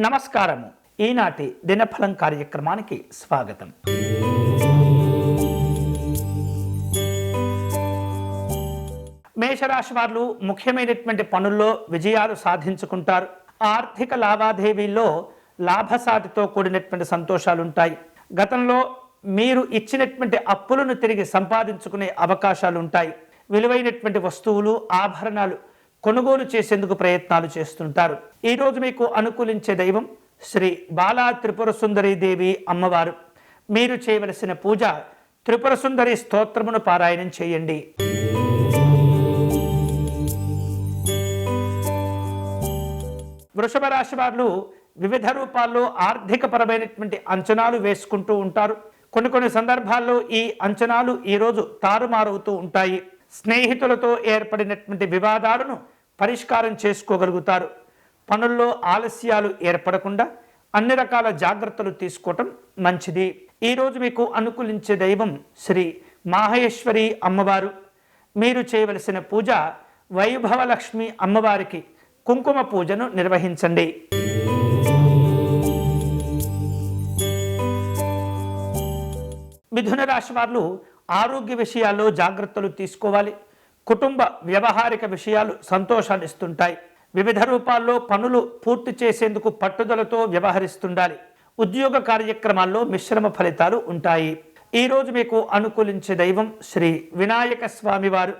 నమస్కారము. ఈనాటి దినఫలం కార్యక్రమానికి స్వాగతం. మేషరాశి వారు ముఖ్యమైనటువంటి పనుల్లో విజయాలు సాధించుకుంటారు. ఆర్థిక లావాదేవీల్లో లాభసాటితో కూడినటువంటి సంతోషాలు ఉంటాయి గతంలో మీరు ఇచ్చినటువంటి అప్పులను తిరిగి సంపాదించుకునే అవకాశాలు ఉంటాయి విలువైనటువంటి వస్తువులు ఆభరణాలు కొనుగోలు చేసేందుకు ప్రయత్నాలు చేస్తుంటారు. ఈరోజు మీకు అనుకూలించే దైవం శ్రీ బాలా త్రిపుర సుందరి దేవి అమ్మవారు. మీరు చేయవలసిన పూజ త్రిపుర సుందరి స్తోత్రమును పారాయణం చేయండి. వృషభ రాశి వారు వివిధ రూపాల్లో ఆర్థికపరమైనటువంటి అంచనాలు వేసుకుంటూ ఉంటారు. కొన్ని కొన్ని సందర్భాల్లో ఈ అంచనాలు ఈరోజు తారుమారవుతూ ఉంటాయి. స్నేహితులతో ఏర్పడినటువంటి వివాదాలను పరిష్కారం చేసుకోగలుగుతారు. పనుల్లో ఆలస్యాలు ఏర్పడకుండా అన్ని రకాల జాగ్రత్తలు తీసుకోవటం మంచిది. ఈరోజు మీకు అనుకూలించే దైవం శ్రీ మాహేశ్వరి అమ్మవారు. మీరు చేయవలసిన పూజ వైభవలక్ష్మి అమ్మవారికి కుంకుమ పూజను నిర్వహించండి. మిథున రాశి వారు ఆరోగ్య విషయాల్లో జాగ్రత్తలు తీసుకోవాలి. కుటుంబ వ్యవహారిక విషయాలు సంతోషాన్ని ఇస్తుంటాయి. వివిధ రూపాల్లో పనులు పూర్తి చేసేందుకు పట్టుదలతో వ్యవహరిస్తుండాలి. ఉద్యోగ కార్యక్రమాల్లో మిశ్రమ ఫలితాలు ఉంటాయి. ఈరోజు మీకు అనుకూలించే దైవం శ్రీ వినాయక స్వామివారు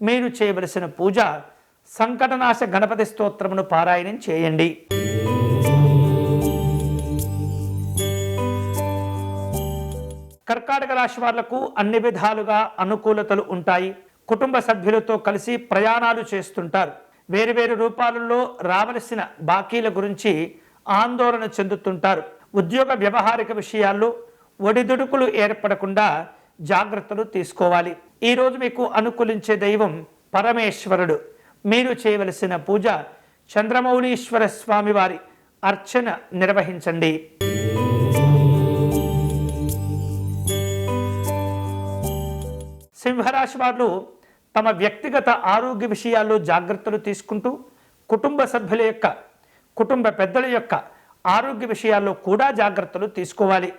మీరు చేయవలసిన పూజ సంకటనాశ గణపతి స్తోత్రమును పారాయణం చేయండి. కర్కాటక రాశి వాళ్ళకు అన్ని విధాలుగా అనుకూలతలు ఉంటాయి. కుటుంబ సభ్యులతో కలిసి ప్రయాణాలు చేస్తుంటారు. వేరువేరు రూపాలలో రావలసిన బాకీల గురించి ఆందోళన చెందుతుంటారు. ఉద్యోగ వ్యవహారిక విషయాల్లో ఒడిదుడుకులు ఏర్పడకుండా జాగ్రత్తలు తీసుకోవాలి. ఈరోజు మీకు అనుకూలించే దైవం పరమేశ్వరుడు. మీరు చేయవలసిన పూజ చంద్రమౌళీశ్వర స్వామి వారి అర్చన నిర్వహించండి. సింహరాశి వారు తమ వ్యక్తిగత ఆరోగ్య విషయాల్లో జాగ్రత్తలు తీసుకుంటూ కుటుంబ సభ్యుల యొక్క కుటుంబ పెద్దల యొక్క ఆరోగ్య విషయాల్లో కూడా జాగ్రత్తలు తీసుకోవాలి.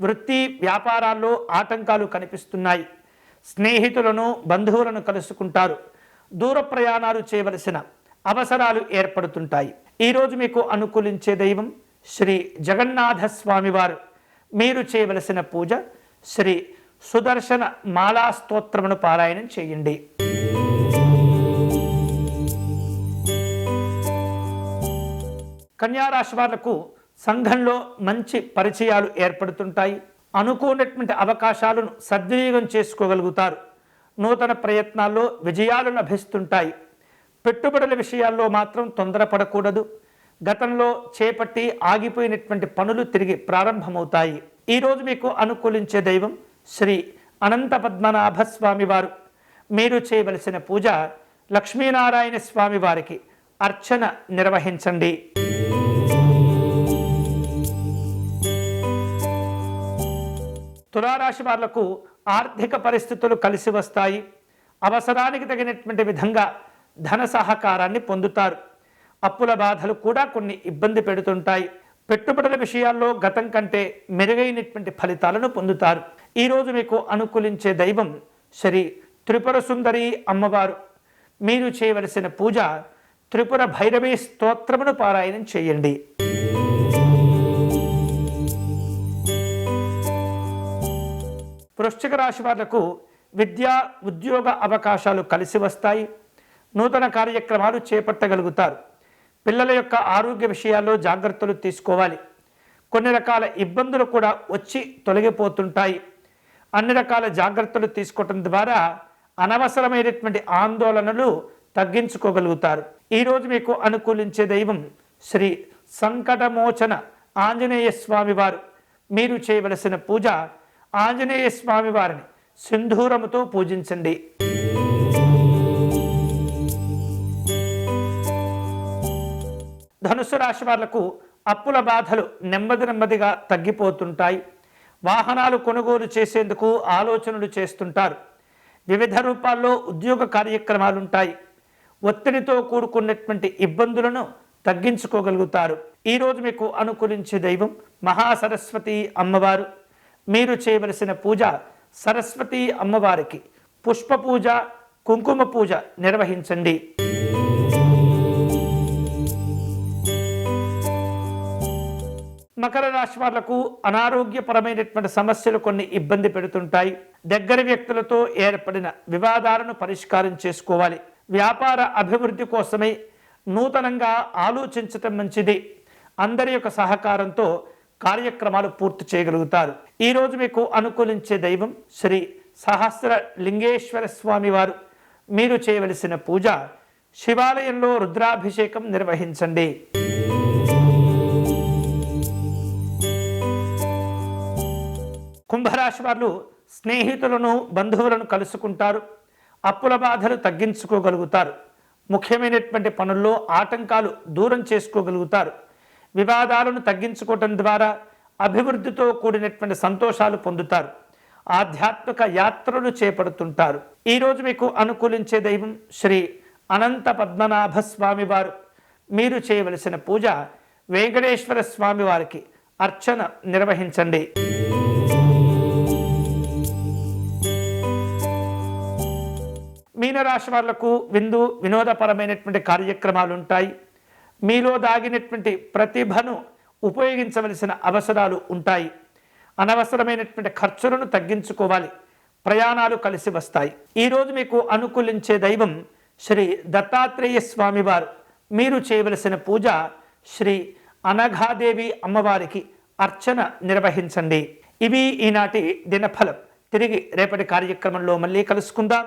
వృత్తి వ్యాపారాల్లో ఆటంకాలు కనిపిస్తున్నాయి. స్నేహితులను బంధువులను కలుసుకుంటారు. దూర ప్రయాణాలు చేయవలసిన అవసరాలు ఏర్పడుతుంటాయి. ఈరోజు మీకు అనుకూలించే దైవం శ్రీ జగన్నాథ స్వామివారు. మీరు చేయవలసిన పూజ శ్రీ సుదర్శన మాలా స్తోత్రమును పారాయణం చేయండి. కన్యారాశి వాళ్ళకు సంఘంలో మంచి పరిచయాలు ఏర్పడుతుంటాయి. అనుకున్నటువంటి అవకాశాలను సద్వినియోగం చేసుకోగలుగుతారు. నూతన ప్రయత్నాల్లో విజయాలు లభిస్తుంటాయి. పెట్టుబడుల విషయాల్లో మాత్రం తొందరపడకూడదు. గతంలో చేపట్టి ఆగిపోయినటువంటి పనులు తిరిగి ప్రారంభమవుతాయి. ఈరోజు మీకు అనుకూలించే దైవం శ్రీ అనంత పద్మనాభ స్వామి వారు మీరు చేయవలసిన పూజ లక్ష్మీనారాయణ స్వామి వారికి అర్చన నిర్వహించండి. తులారాశి వాళ్ళకు ఆర్థిక పరిస్థితులు కలిసి వస్తాయి. అవసరానికి తగినటువంటి విధంగా ధన సహకారాన్ని పొందుతారు. అప్పుల బాధలు కూడా కొన్ని ఇబ్బంది పెడుతుంటాయి. పెట్టుబడుల విషయాల్లో గతం కంటే మెరుగైనటువంటి ఫలితాలను పొందుతారు. ఈరోజు మీకు అనుకూలించే దైవం శ్రీ త్రిపుర సుందరి అమ్మవారు. మీరు చేయవలసిన పూజ త్రిపుర భైరవి స్తోత్రమును పారాయణం చేయండి. వృశ్చిక రాశి వాళ్ళకు విద్యా ఉద్యోగ అవకాశాలు కలిసి వస్తాయి. నూతన కార్యక్రమాలు చేపట్టగలుగుతారు. పిల్లల యొక్క ఆరోగ్య విషయాల్లో జాగ్రత్తలు తీసుకోవాలి. కొన్ని రకాల ఇబ్బందులు కూడా వచ్చి తొలగిపోతుంటాయి. అన్ని రకాల జాగ్రత్తలు తీసుకోవటం ద్వారా అనవసరమైనటువంటి ఆందోళనలు తగ్గించుకోగలుగుతారు. ఈరోజు మీకు అనుకూలించే దైవం శ్రీ సంకటమోచన ఆంజనేయ స్వామివారు మీరు చేయవలసిన పూజ ఆంజనేయ స్వామి వారిని సింధూరముతో పూజించండి. ధనుసు రాశి వాళ్ళకు అప్పుల బాధలు నెమ్మది నెమ్మదిగా తగ్గిపోతుంటాయి. వాహనాలు కొనుగోలు చేసేందుకు ఆలోచనలు చేస్తుంటారు. వివిధ రూపాల్లో ఉద్యోగ కార్యక్రమాలు ఉంటాయి ఒత్తిడితో కూడుకున్నటువంటి ఇబ్బందులను తగ్గించుకోగలుగుతారు. ఈరోజు మీకు అనుకూలించే దైవం మహాసరస్వతి అమ్మవారు. మీరు చేయవలసిన పూజ సరస్వతి అమ్మవారికి. పుష్ప పూజ కుంకుమ పూజ నిర్వహించండి. మకర రాశి వాళ్ళకు అనారోగ్యపరమైనటువంటి సమస్యలు కొన్ని ఇబ్బంది పెడుతుంటాయి. దగ్గర వ్యక్తులతో ఏర్పడిన వివాదాలను పరిష్కారం చేసుకోవాలి. వ్యాపార అభివృద్ధి కోసమై నూతనంగా ఆలోచించటం మంచిది. అందరి యొక్క సహకారంతో కార్యక్రమాలు పూర్తి చేయగలుగుతారు. ఈరోజు మీకు అనుకూలించే దైవం శ్రీ సహస్ర లింగేశ్వర స్వామి వారు. మీరు చేయవలసిన పూజ శివాలయంలో రుద్రాభిషేకం నిర్వహించండి. కుంభరాశి వారు స్నేహితులను బంధువులను కలుసుకుంటారు. అప్పుల బాధలు తగ్గించుకోగలుగుతారు. ముఖ్యమైనటువంటి పనుల్లో ఆటంకాలు దూరం చేసుకోగలుగుతారు. వివాదాలను తగ్గించుకోవటం ద్వారా అభివృద్ధితో కూడినటువంటి సంతోషాలు పొందుతారు. ఆధ్యాత్మిక యాత్రలు చేపడుతుంటారు. ఈరోజు మీకు అనుకూలించే దైవం శ్రీ అనంత పద్మనాభ స్వామి వారు మీరు చేయవలసిన పూజ వెంకటేశ్వర స్వామి వారికి అర్చన నిర్వహించండి. మీనరాశి వాళ్ళకు విందు వినోదపరమైనటువంటి కార్యక్రమాలు ఉంటాయి. మీలో దాగినటువంటి ప్రతిభను ఉపయోగించవలసిన అవసరాలు ఉంటాయి. అనవసరమైనటువంటి ఖర్చులను తగ్గించుకోవాలి. ప్రయాణాలు కలిసి వస్తాయి. ఈరోజు మీకు అనుకూలించే దైవం శ్రీ దత్తాత్రేయ స్వామివారు మీరు చేయవలసిన పూజ శ్రీ అనఘాదేవి అమ్మవారికి అర్చన నిర్వహించండి. ఇవి ఈనాటి దినఫలం. తిరిగి రేపటి కార్యక్రమంలో మళ్ళీ కలుసుకుందాం.